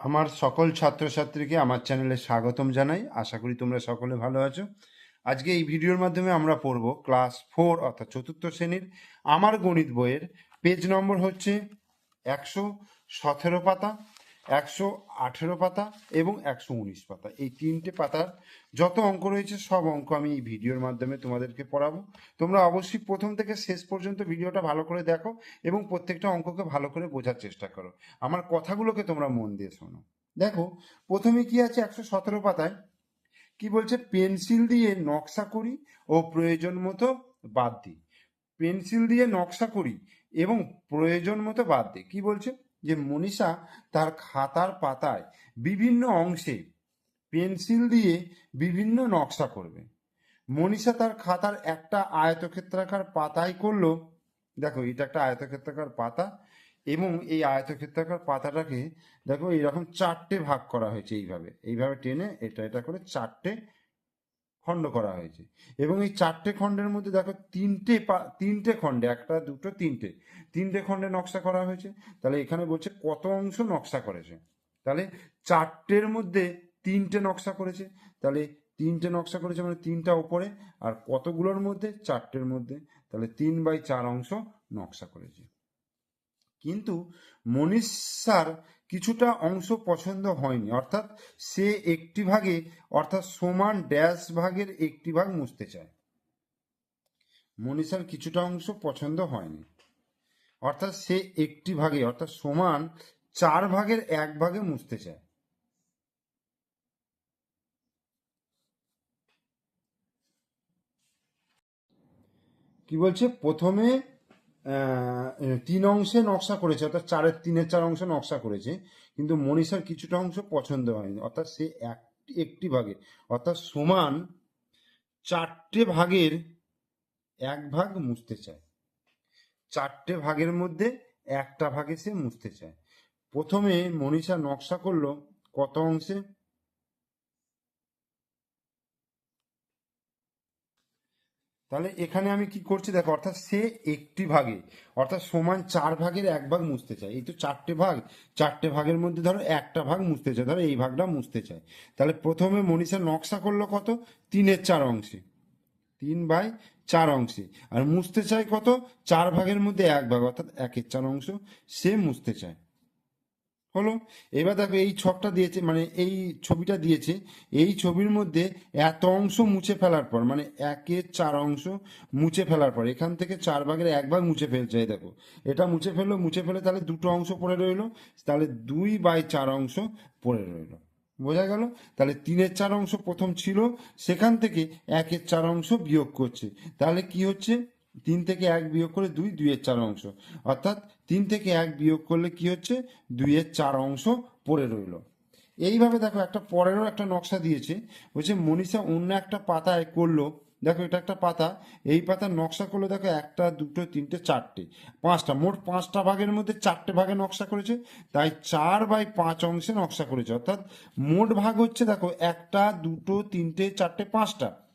আমার সকল ছাত্রছাত্রীকে আমার চ্যানেলে স্বাগতম জানাই। আশা করি তোমরা সকলে ভালো আছো। আজকে এই ভিডিওর মাধ্যমে আমরা পড়ব ক্লাস ফোর অর্থাৎ চতুর্থ শ্রেণির আমার গণিত বইয়ের। পেজ নম্বর হচ্ছে একশো সতেরো পাতা। একশো আঠেরো পাতা এবং একশো উনিশ পাতা। এই তিনটে পাতার যত অঙ্ক রয়েছে, সব অঙ্ক আমি এই ভিডিওর মাধ্যমে তোমাদেরকে পড়াবো। তোমরা অবশ্যই প্রথম থেকে শেষ পর্যন্ত ভিডিওটা ভালো করে দেখো এবং প্রত্যেকটা অঙ্ককে ভালো করে বোঝার চেষ্টা করো। আমার কথাগুলোকে তোমরা মন দিয়ে শোনো। দেখো, প্রথমে কি আছে একশো সতেরো পাতায়? কি বলছে? পেন্সিল দিয়ে নকশা করি ও প্রয়োজন মতো বাদ দিই। পেন্সিল দিয়ে নকশা করি এবং প্রয়োজন মতো বাদ দিই। কি বলছে? যে মনীষা তার খাতার পাতায় বিভিন্ন অংশে পেন্সিল দিয়ে বিভিন্ন নকশা করবে। মনীষা তার খাতার একটা আয়তক্ষেত্রাকার পাতায় করল। দেখো, এটা একটা আয়তক্ষেত্রাকার পাতা এবং এই আয়তক্ষেত্রাকার পাতাটাকে দেখো, এইরকম চারটে ভাগ করা হয়েছে এইভাবে। এইভাবে টেনে এটা এটা করে চারটে খণ্ড করা হয়েছে। এবং এই চারটে খণ্ডের মধ্যে দেখো তিনটে তিনটে খণ্ডে, একটা, দুটো, তিনটে তিনটে খণ্ডে নকশা করা হয়েছে। তাহলে এখানে বলছে কত অংশ নকশা করেছে। তাহলে চারটের মধ্যে তিনটে নকশা করেছে। তাহলে তিনটে নকশা করেছে মানে তিনটা ওপরে, আর কতগুলোর মধ্যে? চারটের মধ্যে। তাহলে তিন বাই চার অংশ নকশা করেছে। কিন্তু মনীষার কিছুটা অংশ পছন্দ হয়নি। অর্থাৎ সে একটি ভাগে, অর্থাৎ সমান ড্যাশ ভাগের একটি ভাগ মুছতে চায়। মনীষার কিছুটা অংশ পছন্দ হয়নি। অর্থাৎ সে একটি ভাগে, অর্থাৎ সমান চার ভাগের এক ভাগে মুছতে চায়। কি বলছে? প্রথমে তিন অংশে নকশা করেছে, অর্থাৎ চারের তিনের চার অংশ নকশা করেছে, কিন্তু মনীষার কিছুটা অংশ পছন্দ হয়নি। অর্থাৎ সে এক, একটি ভাগে, অর্থাৎ সমান চারটে ভাগের এক ভাগ মুছতে চায়। চারটে ভাগের মধ্যে একটা ভাগে সে মুছতে চায়। প্রথমে মনীষা নকশা করল কত অংশে? তাহলে এখানে আমি কি করছি? দেখো, অর্থাৎ সে একটি ভাগে, অর্থাৎ সমান চার ভাগের এক ভাগ মুছতে চায়। এই তো চারটে ভাগ। চারটে ভাগের মধ্যে ধরো একটা ভাগ মুছতে চায়। ধরো এই ভাগটা মুছতে চায়। তাহলে প্রথমে মনীষা নকশা করল কত? তিনের চার অংশে। তিন বাই চার অংশে। আর মুছতে চায় কত? চার ভাগের মধ্যে এক ভাগ, অর্থাৎ একের চার অংশ সে মুছতে চায়। হলো? এবার দেখো এই ছকটা দিয়েছে মানে এই ছবিটা দিয়েছে, এই ছবির মধ্যে এত অংশ মুছে ফেলার পর মানে একের চার অংশ মুছে ফেলার পর, এখান থেকে চার ভাগের এক ভাগ মুছে ফেলছে, এই দেখো। এটা মুছে ফেলল, মুছে ফেলে তাহলে দুটো অংশ পড়ে রইল, তাহলে দুই বাই চার অংশ পড়ে রইল। বোঝা গেল? তাহলে তিনের চার অংশ প্রথম ছিল, সেখান থেকে একের চার অংশ বিয়োগ করছে। তাহলে কি হচ্ছে? তিন থেকে এক বিয়োগ করে দুই, দুইয়ের চার অংশ। অর্থাৎ তিন থেকে এক বিয়োগ করলে কি হচ্ছে? দুইয়ের চার অংশ পড়ে রইল। এইভাবে দেখো একটা পরেরও একটা নকশা দিয়েছে। বলছে, মনীষা অন্য একটা পাতায় করল। দেখো, এটা একটা পাতা। এই পাতার নকশা করল দেখো একটা, দুটো, তিনটে, চারটে, পাঁচটা। মোট পাঁচটা ভাগের মধ্যে চারটে ভাগে নকশা করেছে। তাই চার বাই পাঁচ অংশে নকশা করেছে। অর্থাৎ মোট ভাগ হচ্ছে দেখো একটা, দুটো, তিনটে, চারটে, পাঁচটা।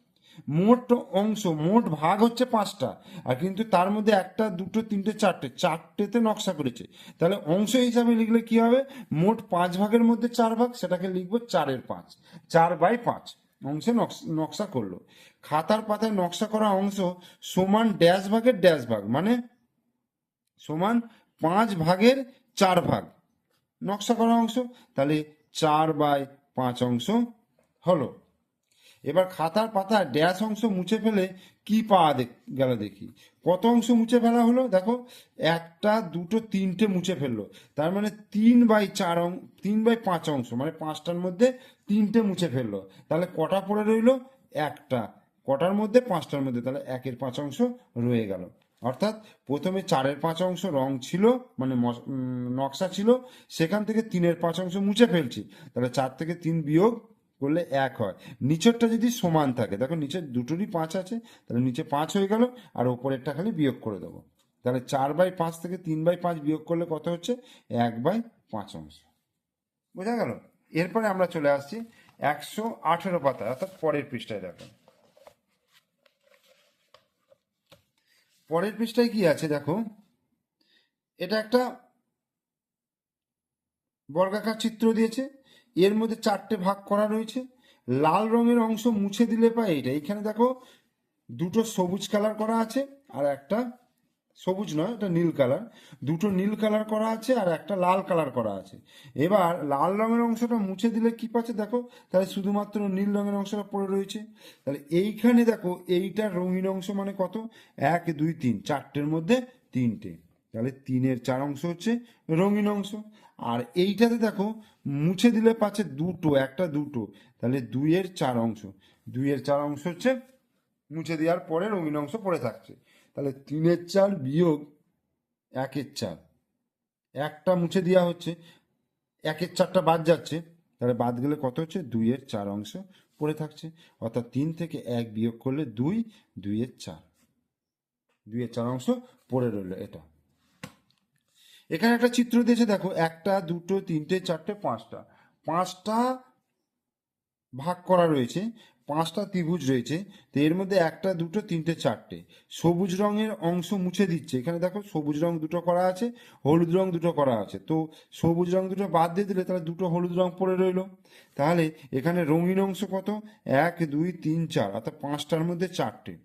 মোট অংশ, মোট ভাগ হচ্ছে পাঁচটা। আর কিন্তু তার মধ্যে একটা, দুটো, তিনটে, চারটে, চারটেতে নকশা করেছে। তাহলে অংশ হিসাবে লিখলে কি হবে? মোট পাঁচ ভাগের মধ্যে চার ভাগ, সেটাকে লিখব চারের পাঁচ। চার বাই পাঁচ। অংশে নকশ- করল। খাতার পাতায় নকশা করা অংশ সমান ড্যাশ ভাগের ড্যাশ ভাগ মানে সমান পাঁচ ভাগের চার ভাগ। নকশা করা অংশ, তাহলে চার বাই পাঁচ অংশ হলো। এবার খাতার পাতা ড্যাশ অংশ মুছে ফেলে কি পাওয়া গেল দেখি। কত অংশ মুছে ফেলা হলো? দেখো, একটা, দুটো, তিনটে মুছে ফেলল। তার মানে তিন বাই চার অং, তিন বাই পাঁচ অংশ মানে পাঁচটার মধ্যে তিনটে মুছে ফেলল। তাহলে কটা পড়ে রইল? একটা। কটার মধ্যে? পাঁচটার মধ্যে। তাহলে একের পাঁচ অংশ রয়ে গেল। অর্থাৎ প্রথমে চারের পাঁচ অংশ রং ছিল মানে নকশা ছিল, সেখান থেকে তিনের পাঁচ অংশ মুছে ফেলছি। তাহলে চার থেকে তিন বিয়োগ করলে এক হয়। নিচেরটা যদি সমান থাকে, দেখো নিচের দুটোরই পাঁচ আছে, তাহলে নিচে পাঁচ হয়ে গেল, আর ওপরেরটা খালি বিয়োগ করে দেবো। তাহলে চার বাই পাঁচ থেকে তিন বাই পাঁচ বিয়োগ করলে কত হচ্ছে? এক বাই পাঁচ অংশ। বোঝা গেল? এরপরে আমরা চলে আসছি একশো আঠেরো পাতা, অর্থাৎ পরের পৃষ্ঠায় দেখো। পরের পৃষ্ঠায় কি আছে দেখো? এটা একটা বর্গাকার চিত্র দিয়েছে এর মধ্যে চারটে ভাগ করা রয়েছে। লাল রঙের অংশ মুছে দিলে পায় এটা। এখানে দেখো, দুটো সবুজ কালার করা আছে আর একটা সবুজ নয়, এটা নীল কালার। দুটো নীল কালার করা আছে আর একটা লাল কালার করা আছে। এবার লাল রঙের অংশটা মুছে দিলে কি পাচ্ছে দেখো, তাহলে শুধুমাত্র নীল রঙের অংশটা পড়ে রয়েছে। তাহলে এইখানে দেখো এইটার রঙিন অংশ মানে কত? এক, দুই, তিন, চারটের মধ্যে তিনটে। তাহলে তিনের চার অংশ হচ্ছে রঙিন অংশ। আর এইটাতে দেখো, মুছে দিলে পাচ্ছে দুটো, একটা দুটো। তাহলে দুইয়ের চার অংশ। দুইয়ের চার অংশ হচ্ছে মুছে দেওয়ার পরে রঙিন অংশ পড়ে থাকছে। তাহলে তিনের চার বিয়োগ একের চার। একটা মুছে দেওয়া হচ্ছে, একের চারটা বাদ যাচ্ছে। তাহলে বাদ গেলে কত হচ্ছে? দুইয়ের চার অংশ পড়ে থাকছে। অর্থাৎ তিন থেকে এক বিয়োগ করলে দুই, দুইয়ের চার। দুইয়ের চার অংশ পড়ে রইল এটা। এখানে একটা চিত্র দিয়েছে, দেখো, একটা, দুটো, তিনটে, চারটে, পাঁচটা। পাঁচটা ভাগ করা রয়েছে, পাঁচটা ত্রিভুজ রয়েছে, তো এর মধ্যে একটা, দুটো, তিনটে, চারটে। সবুজ রঙের অংশ মুছে দিচ্ছে। এখানে দেখো, সবুজ রং দুটো করা আছে, হলুদ রং দুটো করা আছে। তো সবুজ রং দুটো বাদ দিয়ে দিলে তাহলে দুটো হলুদ রং পড়ে রইল। তাহলে এখানে রঙিন অংশ কত? এক, দুই, তিন, চার, অর্থাৎ পাঁচটার মধ্যে চারটে।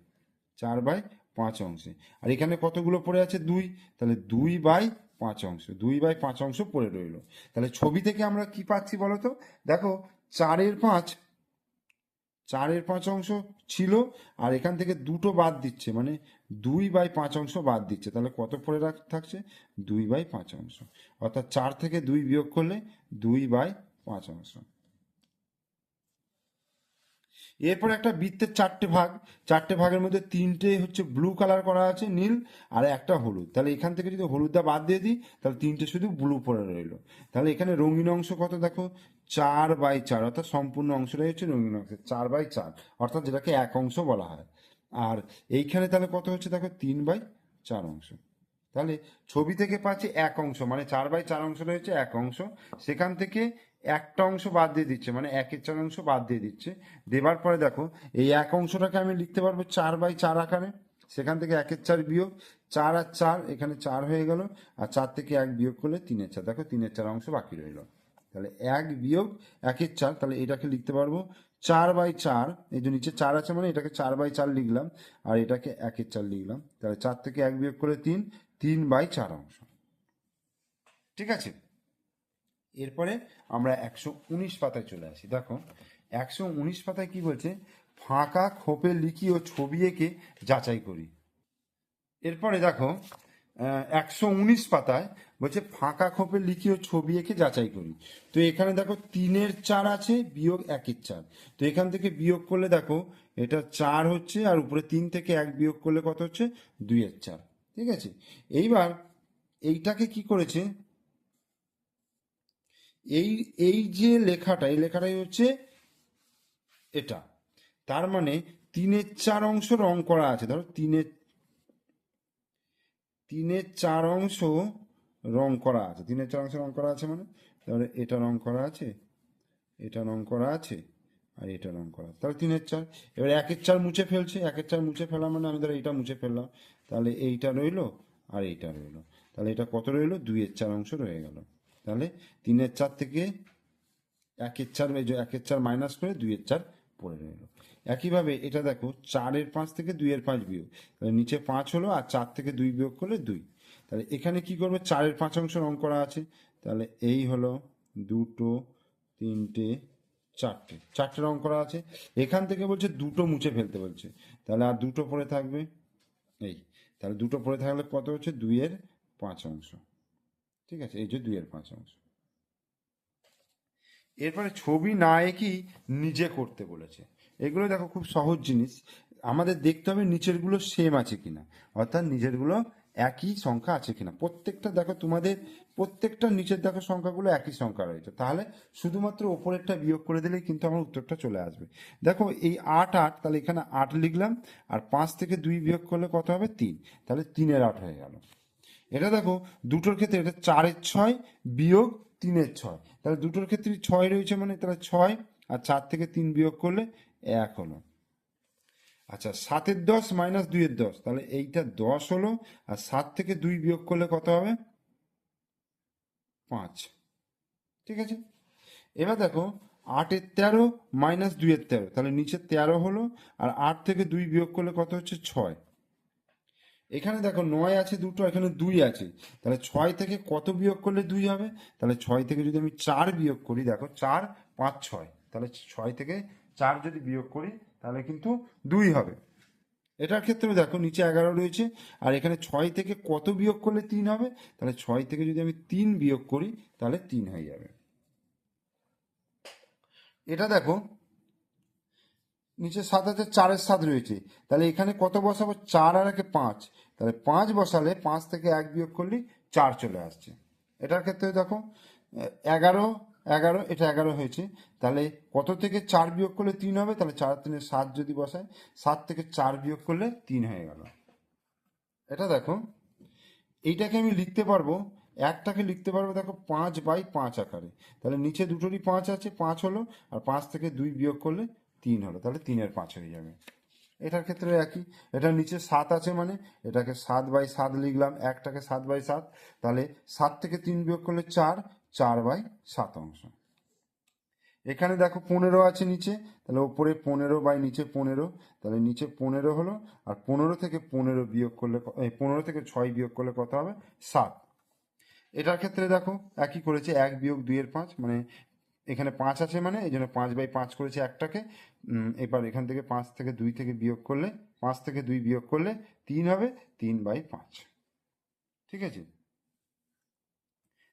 চার বাই পাঁচ অংশে। আর এখানে কতগুলো পড়ে আছে? দুই। তাহলে দুই বাই পাঁচ অংশ, দুই বাই পাঁচ অংশ পড়ে রইল। তাহলে ছবি থেকে আমরা কি পাচ্ছি বলতো? দেখো, চারের পাঁচ চারের পাঁচ অংশ ছিল, আর এখান থেকে দুটো বাদ দিচ্ছে মানে দুই বাই পাঁচ অংশ বাদ দিচ্ছে। তাহলে কত পড়ে রাখ- থাকছে? দুই বাই পাঁচ অংশ। অর্থাৎ চার থেকে দুই বিয়োগ করলে দুই বাই পাঁচ অংশ। এরপর একটা বৃত্তের চারটে ভাগ। চারটে ভাগের মধ্যে তিনটে হচ্ছে ব্লু কালার করা আছে, নীল, আর একটা হলুদ। তাহলে এখান থেকে যদি হলুদটা বাদ দিয়ে দিই, তাহলে তিনটে শুধু ব্লু পড়ে রইল। তাহলে এখানে রঙিন অংশ কত দেখো? চার বাই চার, অর্থাৎ সম্পূর্ণ অংশটাই হচ্ছে রঙিন অংশ, চার বাই চার, অর্থাৎ যেটাকে এক অংশ বলা হয়। আর এইখানে তাহলে কত হচ্ছে দেখো? তিন বাই চার অংশ। তাহলে ছবি থেকে পাচ্ছি এক অংশ মানে চার বাই চার অংশটা হচ্ছে এক অংশ। সেখান থেকে একটা অংশ বাদ দিয়ে দিচ্ছে মানে একের চার অংশ বাদ দিয়ে দিচ্ছে। দেবার পরে দেখো, এই এক অংশটাকে আমি লিখতে পারব চার বাই চার আকারে। সেখান থেকে একের চার বিয়োগ, চার আর চার, এখানে চার হয়ে গেল, আর চার থেকে এক বিয়োগ করলে তিনের চার। দেখো, তিনের চার অংশ বাকি রইল। তাহলে এক বিয়োগ, একের চার, তাহলে এটাকে লিখতে পারব চার বাই চার, এই যে নিচে চার আছে মানে এটাকে চার বাই চার লিখলাম, আর এটাকে একের চার লিখলাম। তাহলে চার থেকে এক বিয়োগ করে তিন তিন বাই চার অংশ। ঠিক আছে? এরপরে আমরা একশো উনিশ পাতায় চলে আসি। দেখো, একশো উনিশ পাতায় কি বলছে? ফাঁকা খোপে লিখি ও ছবি এঁকে যাচাই করি। এরপরে দেখো একশো উনিশ পাতায় বলছে, ফাঁকা খোপে লিখি ও ছবি এঁকে যাচাই করি। তো এখানে দেখো, তিনের চার আছে, বিয়োগ একের চার। তো এখান থেকে বিয়োগ করলে দেখো, এটা চার হচ্ছে, আর উপরে তিন থেকে এক বিয়োগ করলে কত হচ্ছে? দুইয়ের চার। ঠিক আছে? এইবার এইটাকে কি করেছে? এই এই যে লেখাটা, এই লেখাটাই হচ্ছে এটা। তার মানে তিনের চার অংশ রং করা আছে। ধরো তিনের তিনের চার অংশ রং করা আছে। তিনের চার অংশ রং করা আছে মানে? তাহলে এটা রং করা আছে, এটা রং করা আছে, আর এটা রং করা। তাহলে তিনের চার, এবার একের চার মুছে ফেলছে, একের চার মুছে ফেলা মানে আমি ধরো এইটা মুছে ফেললাম। তাহলে এইটা রইল আর এইটা রইল। তাহলে এটা কত রইল? দুইয়ের চার অংশ রয়ে গেল। তাহলে তিনের চার থেকে একের চার একের চার মাইনাস করে দুইয়ের চার পড়ে রইল। একইভাবে এটা দেখো, চারের পাঁচ থেকে দুইয়ের পাঁচ বিয়োগ। তাহলে নিচে পাঁচ হলো আর চার থেকে দুই বিয়োগ করলে দুই। তাহলে এখানে কি করবে? চারের পাঁচ অংশ রং করা আছে। তাহলে এই হলো দুটো, তিনটে, চারটে। চারটে রং করা আছে। এখান থেকে বলছে দুটো মুছে ফেলতে বলছে। তাহলে আর দুটো পরে থাকবে এই। তাহলে দুটো পরে থাকলে কত হচ্ছে? দুইয়ের পাঁচ অংশ। ঠিক আছে, এই যে দুইয়ের পাঁচ অংশ এরপরে ছবি না এঁকেই নিজে করতে বলেছে। এগুলো দেখো খুব সহজ জিনিস। আমাদের দেখতে হবে নিচেরগুলো সেম আছে কিনা। অর্থাৎ নিচেরগুলো একই সংখ্যা আছে কিনা। প্রত্যেকটা দেখো তোমাদের, প্রত্যেকটা নিচের দেখো সংখ্যাগুলো একই সংখ্যা রয়েছে। তাহলে শুধুমাত্র ওপরেরটা বিয়োগ করে দিলেই কিন্তু আমার উত্তরটা চলে আসবে। দেখো এই আট আট, তাহলে এখানে আট লিখলাম, আর পাঁচ থেকে দুই বিয়োগ করলে কত হবে? তিন। তাহলে তিনের আট হয়ে গেল। এটা দেখো, দুটোর ক্ষেত্রে এটা চারের ছয় বিয়োগ তিনের ছয়। তাহলে দুটোর ক্ষেত্রে ছয় রয়েছে মানে তাহলে ছয় আর চার থেকে তিন বিয়োগ করলে এক হলো। আচ্ছা সাতের দশ মাইনাস দুইয়ের দশ, তাহলে এইটা দশ হলো আর সাত থেকে দুই বিয়োগ করলে কত হবে? পাঁচ। ঠিক আছে? এবার দেখো, আটের তেরো মাইনাস দুইয়ের তেরো, তাহলে নিচে তেরো হলো আর আট থেকে দুই বিয়োগ করলে কত হচ্ছে? ছয়। এখানে দেখো নয় আছে, দুটো, এখানে দুই আছে। তাহলে ছয় থেকে কত বিয়োগ করলে দুই হবে? তাহলে ছয় থেকে যদি আমি চার বিয়োগ করি, দেখো চার, পাঁচ, ছয়। তাহলে ছয় থেকে চার যদি বিয়োগ করি, তাহলে কিন্তু দুই হবে। এটার ক্ষেত্রেও দেখো নিচে এগারো রয়েছে, আর এখানে ছয় থেকে কত বিয়োগ করলে তিন হবে? তাহলে ছয় থেকে যদি আমি তিন বিয়োগ করি, তাহলে তিন হয়ে যাবে। এটা দেখো নিচে সাত আছে, চারের সাত রয়েছে। তাহলে এখানে কত বসাবো? চার আর একে পাঁচ। তাহলে পাঁচ বসালে পাঁচ থেকে এক বিয়োগ করলে চার চলে আসছে। এটার ক্ষেত্রে দেখো, এগারো এগারো, এটা এগারো হয়েছে। তাহলে কত থেকে চার বিয়োগ করলে তিন হবে? তাহলে চার তিনে সাত যদি বসায়, সাত থেকে চার বিয়োগ করলে তিন হয়ে গেল। এটা দেখো, এইটাকে আমি লিখতে পারব, একটাকে লিখতে পারব দেখো পাঁচ বাই পাঁচ আকারে। তাহলে নিচে দুটোরই পাঁচ আছে, পাঁচ হলো, আর পাঁচ থেকে দুই বিয়োগ করলে তিন হলো, তাহলে তিনের পাঁচ হয়ে যাবে। এটার ক্ষেত্রে একই এটার নিচে সাত আছে মানে এটাকে সাত বাই সাত লিখলাম, একটাকে সাত বাই সাত, তাহলে সাত থেকে তিন বিয়োগ করলে চার চার বাই সাত অংশ। এখানে দেখো পনেরো আছে নিচে, তাহলে ওপরে পনেরো বাই নিচে পনেরো, তাহলে নিচে পনেরো হলো, আর পনেরো থেকে পনেরো বিয়োগ করলে পনেরো থেকে ছয় বিয়োগ করলে কত হবে? সাত। এটার ক্ষেত্রে দেখো একই করেছে, এক বিয়োগ দুইয়ের পাঁচ মানে এখানে পাঁচ আছে মানে এই জন্য পাঁচ বাই পাঁচ করেছে একটাকে। এবার এখান থেকে পাঁচ থেকে দুই থেকে বিয়োগ করলে, পাঁচ থেকে দুই বিয়োগ করলে তিন হবে, তিন বাই পাঁচ। ঠিক আছে?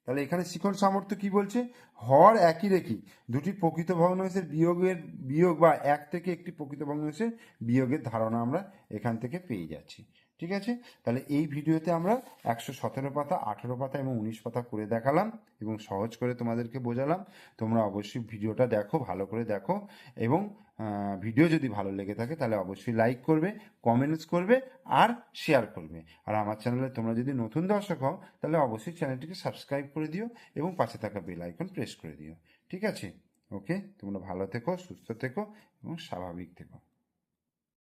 তাহলে এখানে শিখন সামর্থ্য কি বলছে? হর একই রেখি, দুটি প্রকৃত ভগ্নাংশের বিয়োগের, বিয়োগ বা এক থেকে একটি প্রকৃত ভগ্নাংশের বিয়োগের ধারণা আমরা এখান থেকে পেয়ে যাচ্ছি। ঠিক আছে? তাহলে এই ভিডিওতে আমরা একশো সতেরো পাতা, আঠেরো পাতা এবং উনিশ পাতা করে দেখালাম এবং সহজ করে তোমাদেরকে বোঝালাম। তোমরা অবশ্যই ভিডিওটা দেখো, ভালো করে দেখো এবং ভিডিও যদি ভালো লেগে থাকে তাহলে অবশ্যই লাইক করবে কমেন্টস করবে আর শেয়ার করবে। আর আমার চ্যানেলে তোমরা যদি নতুন দর্শক হও তাহলে অবশ্যই চ্যানেলটিকে সাবস্ক্রাইব করে দিও এবং পাশে থাকা বেল আইকন প্রেস করে দিও। ঠিক আছে? ওকে তোমরা ভালো থেকো, সুস্থ থেকো এবং স্বাভাবিক থেকো।